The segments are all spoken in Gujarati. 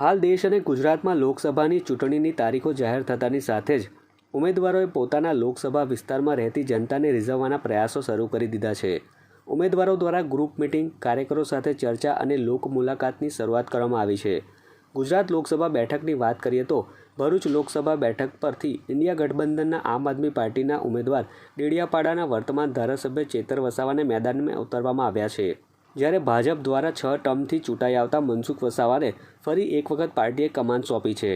હાલ દેશ અને ગુજરાતમાં લોકસભાની ચૂંટણીની તારીખો જાહેર થતાની સાથે જ ઉમેદવારોએ પોતાના લોકસભા વિસ્તારમાં રહેતી જનતાને રીઝવવાના પ્રયાસો શરૂ કરી દીધા છે. ઉમેદવારો દ્વારા ગ્રુપ મિટિંગ, કાર્યકરો સાથે ચર્ચા અને લોક મુલાકાતની શરૂઆત કરવામાં આવી છે. ગુજરાત લોકસભા બેઠકની વાત કરીએ તો ભરૂચ લોકસભા બેઠક પરથી ઇન્ડિયા ગઠબંધનના આમ આદમી પાર્ટીના ઉમેદવાર ડેડિયાપાડાના વર્તમાન ધારાસભ્ય ચેતર વસાવાને મેદાનમાં ઉતારવામાં આવ્યા છે. જ્યારે ભાજપ દ્વારા છ ટર્મથી ચૂંટાઈ આવતા મનસુખ વસાવાને ફરી એક વખત પાર્ટીએ કમાન સોંપી છે.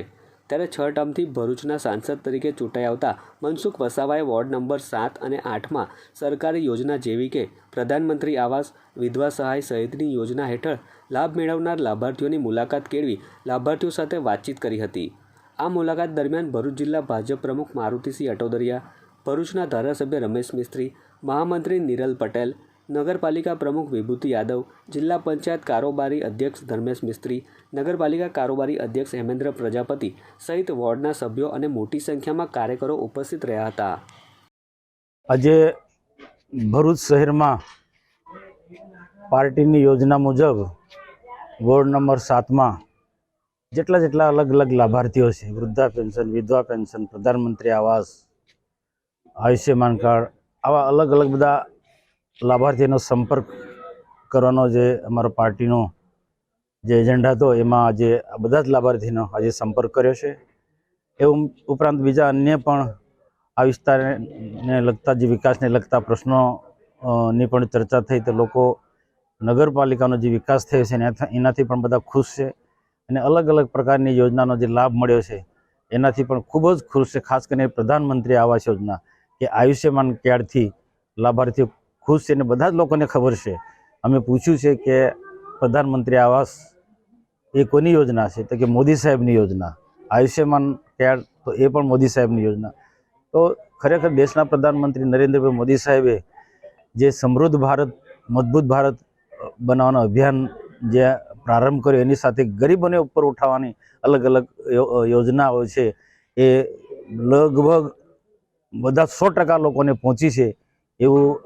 ત્યારે છ ટર્મથી ભરૂચના સાંસદ તરીકે ચૂંટાઈ આવતા મનસુખ વસાવાએ વોર્ડ નંબર સાત અને આઠમાં સરકારી યોજના જેવી કે પ્રધાનમંત્રી આવાસ વિધવા સહાય સહિતની યોજના હેઠળ લાભ મેળવનાર લાભાર્થીઓની મુલાકાત કેળવી લાભાર્થીઓ સાથે વાતચીત કરી હતી. આ મુલાકાત દરમિયાન ભરૂચ જિલ્લા ભાજપ પ્રમુખ મારુતિસિંહ અટોદરિયા, ભરૂચના ધારાસભ્ય રમેશ મિસ્ત્રી, મહામંત્રી નિરલ પટેલ નગરપાલિકા પ્રમુખ વિભૂતિ યાદવ, જિલ્લા પંચાયત કારોબારી અધ્યક્ષ ધર્મેશ મિસ્ત્રી, નગરપાલિકા કારોબારી અધ્યક્ષ હેમેન્દ્ર પ્રજાપતિ સહિત વોર્ડના સભ્યો અને મોટી સંખ્યામાં કાર્યકરો ઉપસ્થિત રહ્યા હતા. આજે ભરૂચ શહેરમાં પાર્ટીની યોજના મુજબ વોર્ડ નંબર સાતમાં જેટલા જેટલા અલગ અલગ લાભાર્થીઓ છે, વૃદ્ધા પેન્શન, વિધવા પેન્શન, પ્રધાનમંત્રી આવાસ, આયુષ્યમાન કાર્ડ, આવા અલગ અલગ બધા લાભાર્થીનો સંપર્ક કરવાનો જે અમારો પાર્ટીનો જે એજન્ડા હતો, એમાં આજે બધા જ લાભાર્થીનો આજે સંપર્ક કર્યો છે. એ ઉપરાંત બીજા અન્ય પણ આ વિસ્તારને લગતા જે વિકાસને લગતા પ્રશ્નો ની પણ ચર્ચા થઈ તો લોકો નગરપાલિકાનો જે વિકાસ થયો છે એના- એનાથી પણ બધા ખુશ છે અને અલગ અલગ પ્રકારની યોજનાનો જે લાભ મળ્યો છે, એનાથી પણ ખૂબ જ ખુશ છે. ખાસ કરીને પ્રધાનમંત્રી આવાસ યોજના કે આયુષ્યમાન કાર્ડથી લાભાર્થીઓ ખુશ છે અને બધા જ લોકોને ખબર છે. અમે પૂછ્યું છે કે પ્રધાનમંત્રી આવાસ એ કોની યોજના છે? તો કે મોદી સાહેબની યોજના. આયુષ્યમાન કાર્ડ તો એ પણ મોદી સાહેબની યોજના. તો ખરેખર દેશના પ્રધાનમંત્રી નરેન્દ્રભાઈ મોદી સાહેબે જે સમૃદ્ધ ભારત, મજબૂત ભારત બનાવવાનો અભિયાન જે પ્રારંભ કર્યો, એની સાથે ગરીબોને ઉપર ઉઠાવવાની અલગ અલગ યોજનાઓ છે. એ લગભગ બધા સો ટકા લોકોને પહોંચી છે. એવું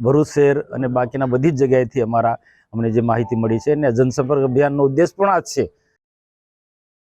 ભરૂચ શહેર અને બાકીના બધી જ જગ્યાએથી અમારા અમને જે માહિતી મળી છે અને જનસંપર્ક અભિયાનનો ઉદ્દેશ પણ આ જ છે.